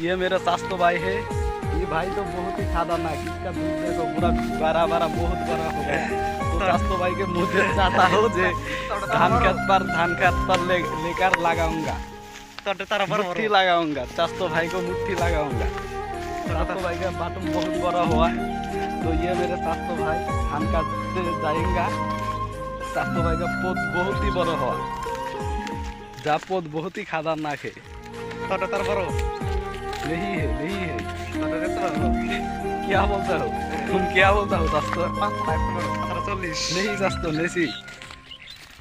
ये मेरा सास तो भाई है। ये भाई तो बहुत ही खतरनाक इसका दूध देखो तो पूरा बारा बारा बहुत बड़ा हो गया। तो भाई के मुझे चाहता हूँ जे धान के पर धान के पर ले लेकर लगाऊँगा। मुट्ठी लगाऊँगा चास्तो भाई को मुट्ठी लगाऊँगा। चास्तो भाई का बाटम बहुत बड़ा हुआ। है तो ये मेरे चास्तो भाई धान काटते जाएँगा। चास्तो भाई का पोत बहुत ही बड़ा हुआ। जा पोत बहुत ही खतरनाक है। नहीं है नहीं है मैं कहता हूँ क्या बोलता हो तुम क्या बोलता हो दस तो पाँच चौलीस नहीं दस तो नहीं